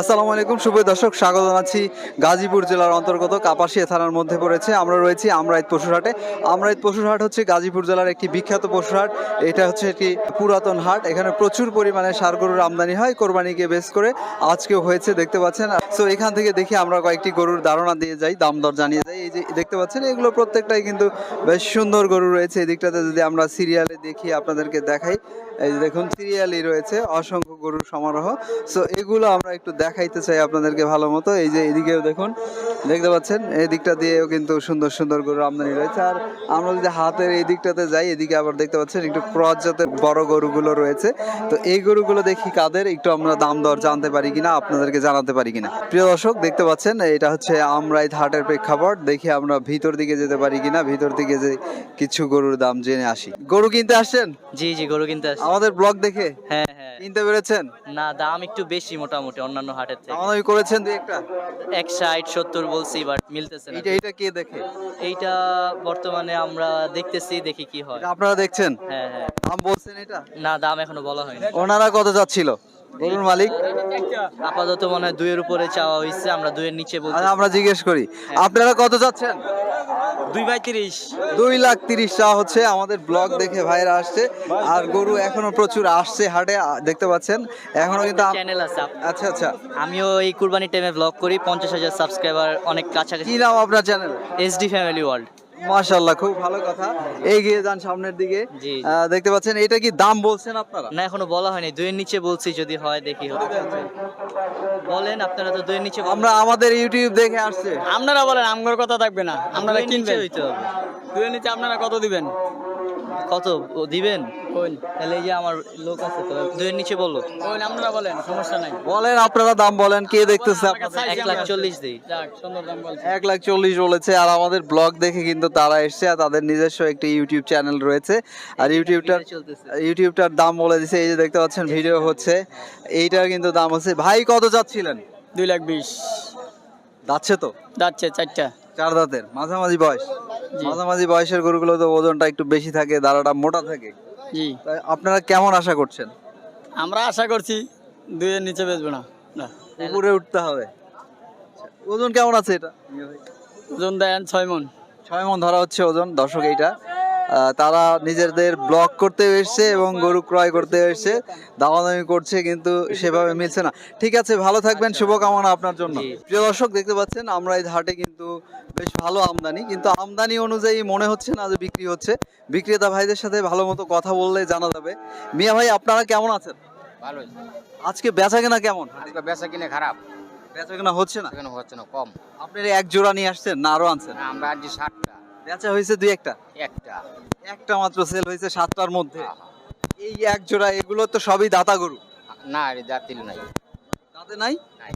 আসসালামু আলাইকুম শুভ দর্শক, স্বাগত জানাচ্ছি গাজীপুর জেলার অন্তর্গত কাপাসিয়া থানার মধ্যে পড়েছে। আমরা রয়েছি আমরাইত পশুরহাটে। আমরাইত পশুরহাট হচ্ছে গাজীপুর জেলার একটি বিখ্যাত পশুরহাট। এটা হচ্ছে একটি পুরাতন হাট। এখানে প্রচুর পরিমাণে গরুর আমদানি হয়, কোরবানিকে বেস করে আজকেও হয়েছে, দেখতে পাচ্ছেন। সো এখান থেকে দেখি আমরা কয়েকটি গরুর ধারণা দিয়ে যাই, দাম দর জানিয়ে যাই। এই যে দেখতে পাচ্ছেন, এগুলো প্রত্যেকটাই কিন্তু বেশ সুন্দর গরু রয়েছে। এই দিকটাতে যদি আমরা সিরিয়ালে দেখি, আপনাদেরকে দেখাই। এই যে দেখুন, সিরিয়ালই রয়েছে, অসংখ্য গরুর সমারোহ। সো এগুলো আমরা একটু দেখাইতে চাই আপনাদেরকে ভালো মতো। এই যে এদিকেও দেখুন, দেখতে পাচ্ছেন? এই দিকটা দিয়েও কিন্তু সুন্দর সুন্দর গরুর আমদানি রয়েছে। আর আমরা যদি হাতের এই দিকটাতে যাই, এদিকে আবার দেখতে পাচ্ছেন, একটু ক্রস জাতের বড় গরুগুলো রয়েছে। তো এই গরুগুলো দেখি কাদের? একটু আমরা দাম দর জানতে পারি কিনা, আপনাদেরকে জানাতে পারি কিনা। প্রিয় দর্শক, দেখতে পাচ্ছেন, এটা হচ্ছে আমরাই হাটের প্রেক্ষাপট। দেখি আমরা ভিতর দিকে যেতে পারি কিনা, ভিতর দিকে যে কিছু গরুর দাম জেনে আসি। গরু কিনতে আসছেন? জি জি, গরু কিনতে আসছি। আমাদের ব্লগ দেখে হ্যাঁ হ্যাঁ। কিনতে পেরেছেন? না দাম একটু বেশি মোটামুটি অন্যান্য হাটের থেকে। আমাদের করেছেন দুই একটা। এক ষাট সত্তর বলছি বাট মিলতেছে না। এইটা এইটা কে দেখে? এইটা বর্তমানে আমরা দেখতেছি দেখি কি হয়। এটা আপনারা দেখছেন? হ্যাঁ হ্যাঁ। দাম বলছেন এটা? না দাম এখনও বলা হয়নি। ওনারা কত যাচ্ছিল? গরুর মালিক? আপাতত মনে হয় দুইয়ের উপরে চাওয়া হয়েছে আমরা দুইয়ের নিচে বলছি আমরা জিজ্ঞেস করি। আপনারা কত যাচ্ছেন? দুই বাই তিরিশ। দুই লাখ তিরিশ টাকা হচ্ছে আমাদের ব্লগ দেখে ভাইরা আসছে। আর গরু এখনও প্রচুর আসছে হাটে দেখতে পাচ্ছেন। এখনও কিন্তু চ্যানেল আছে আচ্ছা আচ্ছা। আমিও এই কুরবানির টাইমে ব্লগ করি পঞ্চাশ হাজার সাবস্ক্রাইবার অনেক কাছাকাছি। কি নাম আপনার চ্যানেল এসডি ফ্যামিলি ওয়ার্ল্ড মাশাল্লাহ খুব ভালো কথা। এগিয়ে যান সামনের দিকে। দেখতে পাচ্ছেন এটা কি দাম বলছেন আপনারা? না এখনও বলা হয়নি। দুইয়ের নিচে বলছি যদি হয় দেখি বলেন আপনারা তো দইয়ের নিচে আমরা আমাদের ইউটিউব দেখে আসছে। আপনারা বলেন আমগর কথা থাকবে না আপনারা দুইয়ের কিনবেন। হইতে নিচে আপনারা কত দিবেন? কত? দিবেন? কোন তাহলে এই যে আমার লোক আছে তো দুইয়ের নিচে বলো। কোন আপনারা বলেন সমস্যা নাই। বলেন আপনারা দাম বলেন কে দেখতেছে? এক লাখ চল্লিশ দিই। যাক সুন্দর দাম বলছি। এক লাখ চল্লিশ বলেছে আর আমাদের ব্লগ দেখে কিন্তু তারা এসছে আর তাদের নিজস্ব একটি ইউটিউব চ্যানেল রয়েছে। আর ইউটিউবটার চলতেছে। ইউটিউবটার দাম বলে দিছে এই যে দেখতে পাচ্ছেন ভিডিও হচ্ছে। এইটার কিন্তু দাম হচ্ছে ভাই কত যাচ্ছিলেন দুই লাখ বিশ। যাচ্ছে তো? যাচ্ছে চারটা। চার দাঁতের মাঝামাঝি বয়স। মাঝামাঝি বয়সের গরুগুলো তো ওজনটা একটু বেশি থাকে দাঁড়াটা মোটা থাকে। জি। তাই আপনারা কেমন আশা করছেন? আমরা আশা করছি দুইয়ের নিচে বেচবে না। না। উপরে উঠতে হবে। ওজন কেমন আছে এটা? ওজন দেন ছয় মন। ছয় মন ধরা হচ্ছে ওজন দর্শক এইটা। তারা নিজেদের ব্লক করতে এসছে এবং গরু ক্রয় করতে এসছে। দামাদামি করছে কিন্তু সেভাবে মিলছে না। ঠিক আছে ভালো থাকবেন শুভকামনা আপনার জন্য। প্রিয় দর্শক দেখতে পাচ্ছেন আমরা এই হাটে কিন্তু বেশ ভালো আমদানি। কিন্তু আমদানি অনুযায়ী মনে হচ্ছে না যে বিক্রি হচ্ছে। বিক্রেতা ভাইদের সাথে ভালো মতো কথা বললে জানা যাবে। মিয়া ভাই আপনারা কেমন আছেন? ভালোই। আজকে বেচা কেনা কেমন? আজকে বেচা কিনে খারাপ। বেচা কেনা হচ্ছে না? কেন হচ্ছে না কম। আপনার এক জোড়া নিয়ে আসছেন না আরও আনছেন? আমরা আনছি ষাটটা বেচা হয়েছে দুই একটা। একটা। একটা মাত্র সেল হয়েছে সাতটার মধ্যে। এই এক জোড়া এগুলো তো সবই দাতা গরু। না রে জাতিল নাই। তাতে নাই? নাই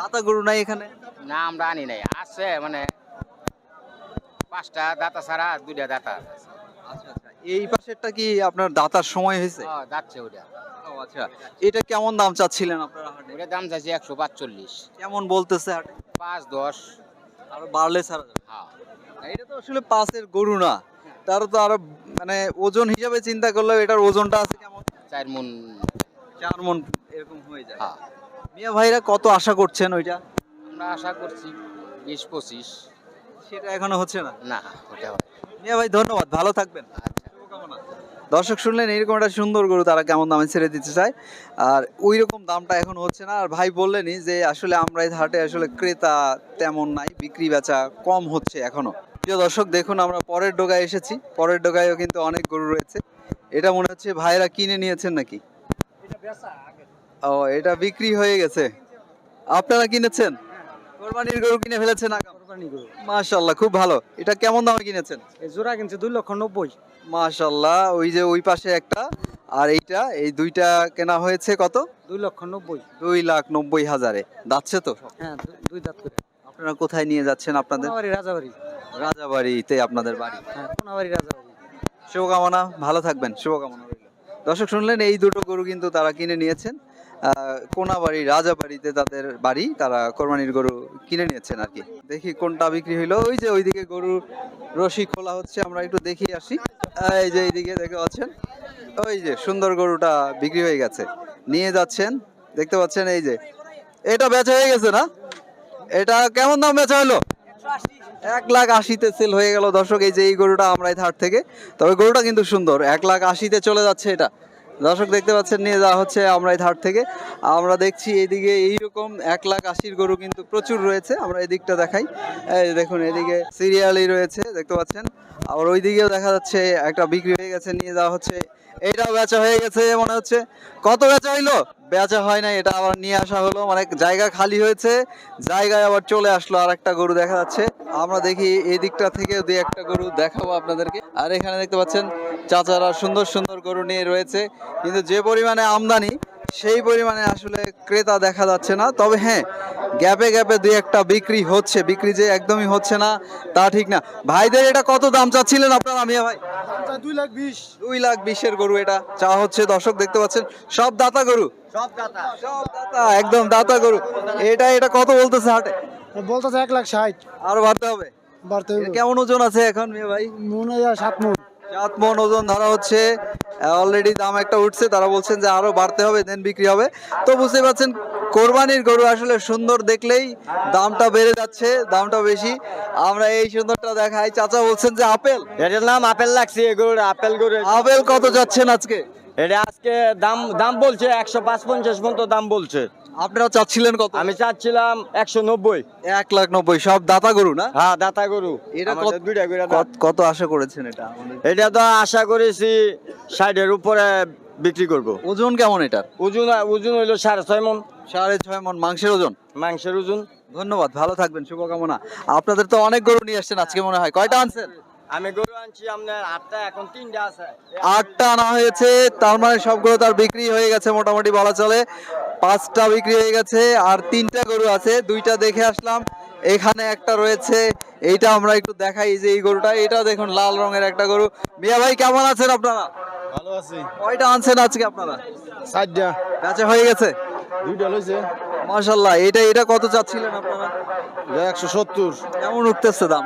দাতা গরু নাই এখানে? না আমরা আনি নাই। আছে মানে পাঁচটা দাতা ছাড়া দুইটা দাতা আছে। আচ্ছা আচ্ছা। এই পাশেরটা কি আপনার দাতার সময় হয়েছে? যাচ্ছে ওটা ও আচ্ছা। এটা কেমন দাম চাচ্ছিলেন আপনারা হাটে? দাম চাইছি একশো পাঁচচল্লিশ। কেমন বলতেছে হাটে? পাঁচ দশ। আর বাড়লে ছাড়া এটা তো আসলে পাঁচের গরু না। তার তো আরও মানে ওজন হিসাবে চিন্তা করলে এটার ওজনটা আছে কেমন? চার মন। চার মন এরকম হয়ে যায়। হ্যাঁ। মিয়া ভাইরা কত আশা করছেন ওইটা? আমরা আশা করছি বিশ পঁচিশ। সেটা এখনও হচ্ছে না? না ওটা মিয়া ভাই ধন্যবাদ। ভালো থাকবেন। আচ্ছা। শুভকামনা। দর্শক শুনলেন এরকম একটা সুন্দর গরু তারা কেমন দামে ছেড়ে দিতে চায়। আর ওই রকম দামটা এখন হচ্ছে না। আর ভাই বললেনই যে আসলে আমরা এই হাটে আসলে ক্রেতা তেমন নাই বিক্রি বেচা কম হচ্ছে এখনও। প্রিয় দর্শক দেখুন আমরা পরের ডোগায় এসেছি। পরের ডোগায়ও কিন্তু অনেক গরু রয়েছে। এটা মনে হচ্ছে ভাইরা কিনে নিয়েছেন নাকি? ও এটা বিক্রি হয়ে গেছে। আপনারা কিনেছেন কোরবানির গরু কিনে ফেলেছেন মাশাল্লাহ খুব ভালো। এটা কেমন দামে কিনেছেন? জোড়া কিনছে দুই লক্ষ নব্বই। ওই যে ওই পাশে একটা। আর এইটা এই দুইটা কেনা হয়েছে কত? দুই লক্ষ নব্বই। দুই লাখ নব্বই হাজারে। তো? হ্যাঁ দুই দাঁত করে। আপনারা কোথায় নিয়ে যাচ্ছেন আপনাদের? রাজাবাড়ি। রাজাবাড়িতে আপনাদের বাড়ি। হ্যাঁ কোনাবাড়ি রাজাবাড়ি। শুভকামনা ভালো থাকবেন। শুভকামনা দর্শক শুনলেন এই দুটো গরু কিন্তু তারা কিনে নিয়েছেন। কোনাবাড়ি, রাজাবাড়িতে তাদের বাড়ি, তারা কোরবানির গরু কিনে নিয়েছেন আর কি। দেখি কোনটা বিক্রি হইল। ওই যে ওইদিকে গরু রশি খোলা হচ্ছে, আমরা একটু দেখি আসি। এই যে এইদিকে দেখতে পাচ্ছেন। ওই যে সুন্দর গরুটা বিক্রি হয়ে গেছে। নিয়ে যাচ্ছেন। দেখতে পাচ্ছেন এই যে। এটা বেচা হয়ে গেছে না? এটা কেমন দাম বেচা হলো? এক লাখ আশিতে সেল হয়ে গেল। দর্শক, এই যে এই গরুটা আমরা এই হাট থেকে। তবে গরুটা কিন্তু সুন্দর। এক লাখ আশিতে চলে যাচ্ছে এটা। দর্শক দেখতে পাচ্ছেন, নিয়ে যাওয়া হচ্ছে আমরা এই ধার থেকে। আমরা দেখছি এইদিকে এইরকম এক লাখ আশির গরু কিন্তু প্রচুর রয়েছে। আমরা এদিকটা দেখাই। এই দেখুন, এদিকে সিরিয়ালই রয়েছে, দেখতে পাচ্ছেন। আবার ওইদিকেও দেখা যাচ্ছে একটা বিক্রি হয়ে গেছে, নিয়ে যাওয়া হচ্ছে। এইটাও বেচা হয়ে গেছে, মনে হচ্ছে। কত বেচা হইল? বেচা হয় না এটা আবার নিয়ে আসা হলো। মানে জায়গা খালি হয়েছে, জায়গায় আবার চলে আসলো আর একটা গরু দেখা যাচ্ছে। আমরা দেখি এই দিকটা থেকে দুই একটা গরু দেখাবো আপনাদেরকে। আর এখানে দেখতে পাচ্ছেন চাচারা সুন্দর সুন্দর গরু নিয়ে রয়েছে। কিন্তু যে পরিমাণে আমদানি সেই পরিমাণে আসলে ক্রেতা দেখা যাচ্ছে না। তবে হ্যাঁ গ্যাপে গ্যাপে দুই একটা বিক্রি হচ্ছে। বিক্রি যে একদমই হচ্ছে না তা ঠিক না। ভাইদের এটা কত দাম চাচ্ছিলেন আপনারা মিয়া ভাই? দুই লাখ বিশ। দুই লাখ বিশের গরু এটা। চা হচ্ছে দর্শক দেখতে পাচ্ছেন সব দাতা গরু? সব দাতা। সব দাতা একদম দাতা গরু। এটা এটা কত বলতেছে হাটে? বলতেছে এক লাখ ষাট। আরও বাড়তে হবে। বাড়তে কেমন ওজন আছে এখন মেয়ে ভাই? মনে হয় সাত মন। মন ওজন ধরা হচ্ছে অলরেডি দাম একটা উঠছে তারা বলছেন যে আরও বাড়তে হবে দেন বিক্রি হবে। তো বুঝতে পারছেন কোরবানির গরু আসলে সুন্দর দেখলেই দামটা বেড়ে যাচ্ছে দামটা বেশি। আমরা এই সুন্দরটা দেখাই চাচা বলছেন যে আপেল। এটার নাম আপেল লাগছে গরুর আপেল গরু আপেল কত যাচ্ছেন আজকে? এটা আজকে দাম দাম বলছে একশো পাঁচ পঞ্চাশ পর্যন্ত দাম বলছে। আপনারা চাচ্ছিলেন কত? আমি চাচ্ছিলাম একশো নব্বই। এক লাখ নব্বই সব দাতা গরু না? হ্যাঁ দাতা গরু। এটা কত দুইটা করে কত- কত আশা করেছেন এটা আমাদের? এটা তো আশা করেছি ষাটের উপরে বিক্রি করব। ওজন কেমন এটার? ওজন ওজন হইল সাড়ে ছয় মন। সাড়ে ছয় মন মাংসের ওজন? মাংসের ওজন। ধন্যবাদ ভালো থাকবেন শুভকামনা। আপনাদের তো অনেক গরু নিয়ে আসছেন আজকে মনে হয়। কয়টা আনছেন? আমি গরু আনছি আপনার আটটা এখন তিনটা আছে। আটটা আনা হয়েছে তার মানে সবগুলো তার বিক্রি হয়ে গেছে মোটামুটি বলা চলে। পাঁচটা বিক্রি হয়ে গেছে আর তিনটা গরু আছে দুইটা দেখে আসলাম। এখানে একটা রয়েছে এইটা আমরা একটু দেখাই যে এই গরুটা। এটা দেখুন লাল রঙের একটা গরু। মিয়া ভাই কেমন আছেন আপনারা? ভালো আছি। কয়টা আনছেন আজকে আপনারা? চারটা। বেচা হয়ে গেছে? দুইটা লইছে। মাশাল্লাহ এটা এটা কত চাচ্ছিলেন আপনারা? একশো সত্তর। কেমন উঠতেছে দাম?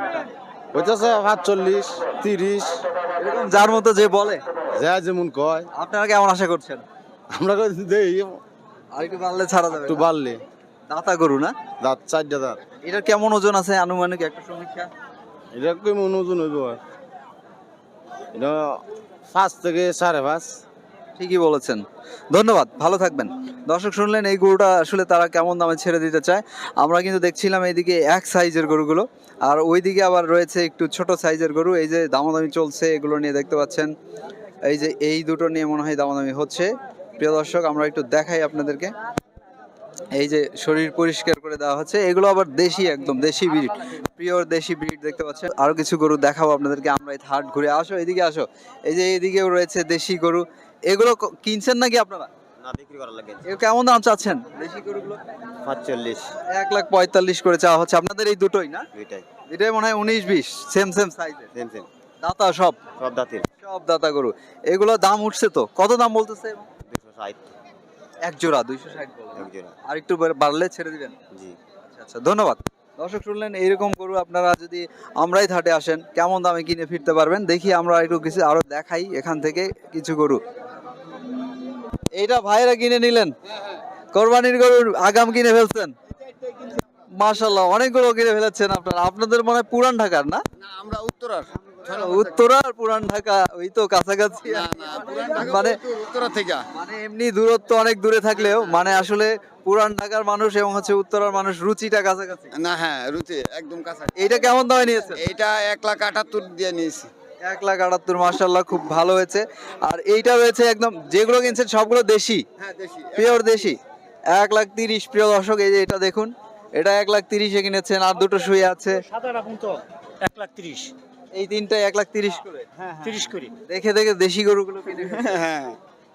হইতেছে সাতচল্লিশ তিরিশ। এরকম যার মতো যে বলে। যা যেমন কয়। আপনারা কেমন আশা করছেন? আমরা দেই আর একটু বাড়লে ছাড়া যাবে একটু বাড়লে। দাতা গরু না? দাঁত চারটা দাঁত। এটা কেমন ওজন আছে আনুমানিক একটা সমীক্ষা? এটা কেমন ওজন হইব? এটা পাঁচ থেকে সাড়ে পাঁচ। ঠিকই বলেছেন। ধন্যবাদ ভালো থাকবেন। দর্শক শুনলেন এই গরুটা আসলে তারা কেমন দামে ছেড়ে দিতে চায়। আমরা কিন্তু দেখছিলাম এইদিকে এক সাইজের গরুগুলো। আর ওইদিকে আবার রয়েছে একটু ছোট সাইজের গরু। এই যে দামাদামি চলছে এগুলো নিয়ে দেখতে পাচ্ছেন। এই যে এই দুটো নিয়ে মনে হয় দামাদামি হচ্ছে। প্রিয় দর্শক আমরা একটু দেখাই আপনাদেরকে। এই যে শরীর পরিষ্কার করে দেওয়া হচ্ছে এগুলো আবার দেশি একদম দেশি ব্রিড পিওর দেশি ব্রিড দেখতে পাচ্ছেন। আরও কিছু গরু দেখাবো আপনাদেরকে আমরা এই হাট ঘুরে। আসো এদিকে আসো। এই যে এইদিকেও রয়েছে দেশি গরু। এগুলো কিনছেন নাকি আপনারা? না বিক্রি করার লাগে। এগুলো কেমন দাম চাচ্ছেন? দেশি গরুগুলো? পাঁচচল্লিশ। এক লাখ পঁয়তাল্লিশ করে চাওয়া হচ্ছে। আপনাদের এই দুটোই না? দুইটাই। এটাই মনে হয় উনিশ বিশ সেম সেম সাইজের সেম সেম দাতা সব? সব দাঁতের। সব দাতা গরু। এগুলো দাম উঠছে তো? কত দাম বলতেছে? ষাট এক জোড়া দুইশো ষাট এক জোড়া। আর একটু বাড়লে ছেড়ে দিবেন? জি। আচ্ছা আচ্ছা ধন্যবাদ। দর্শক শুনলেন এইরকম গরু আপনারা যদি আমরাই থাটে আসেন কেমন দামে কিনে ফিরতে পারবেন? দেখি আমরা একটু কিছু আরও দেখাই এখান থেকে কিছু গরু। এইটা ভাইরা কিনে নিলেন? কোরবানির গরুর আগাম কিনে ফেলছেন? মাশাল্লাহ অনেকগুলো কিনে ফেলেছেন আপনারা। আপনাদের মনে হয় পুরান ঢাকার না? আমরা উত্তরার। উত্তরার পুরান ঢাকা ওই তো কাছাকাছি। মানে উত্তরা থেকে। মানে এমনি দূরত্ব অনেক দূরে থাকলেও মানে আসলে পুরান ঢাকার মানুষ এবং হচ্ছে উত্তরার মানুষ রুচিটা কাছাকাছি। না হ্যাঁ রুচি একদম কাছে এইটা কেমন দামে নিয়েছে এটা এক লাখ আটাত্তর দিয়ে নিয়েছি। এক লাখ আটাত্তর মার্শাল্লাহ খুব ভালো হয়েছে। আর এইটা রয়েছে একদম যেগুলো কিনছেন সবগুলো দেশি? হ্যাঁ দেশি। পিওর দেশি। এক লাখ তিরিশ প্রিয় দর্শক এই যে এটা দেখুন। এটা এক লাখ তিরিশে কিনেছেন আর দুটো শুয়ে আছে। এক লাখ তিরিশ। এই তিনটা এক লাখ তিরিশ করে। তিরিশ করি। দেখে দেখে দেশি গরুগুলো কিনে হ্যাঁ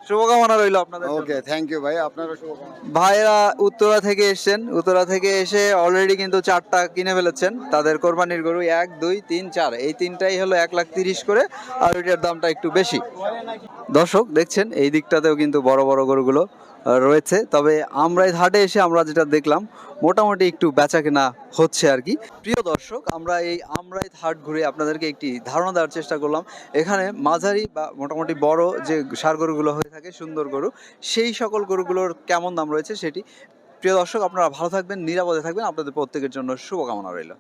শুভকামনা রইল আপনাদের ওকে থ্যাংক ইউ ভাই। আপনারও শুভকামনা। ভাইরা উত্তরা থেকে এসেছেন। উত্তরা থেকে এসে অলরেডি কিন্তু চারটা কিনে ফেলেছেন। তাদের কোরবানির গরু এক দুই তিন চার। এই তিনটাই হলো এক লাখ তিরিশ করে আর ওইটার দামটা একটু বেশি। দর্শক দেখছেন এই দিকটাতেও কিন্তু বড় বড় গরুগুলো রয়েছে। তবে আমরা এই হাটে এসে আমরা যেটা দেখলাম, মোটামুটি একটু বেচা কেনা হচ্ছে আর কি। প্রিয় দর্শক, আমরা এই আমরাই হাট ঘুরে আপনাদেরকে একটি ধারণা দেওয়ার চেষ্টা করলাম। এখানে মাঝারি বা মোটামুটি বড় যে সার গরুগুলো হয়ে থাকে, সুন্দর গরু, সেই সকল গরুগুলোর কেমন দাম রয়েছে সেটি প্রিয় দর্শক, আপনারা ভালো থাকবেন, নিরাপদে থাকবেন। আপনাদের প্রত্যেকের জন্য শুভকামনা রইল।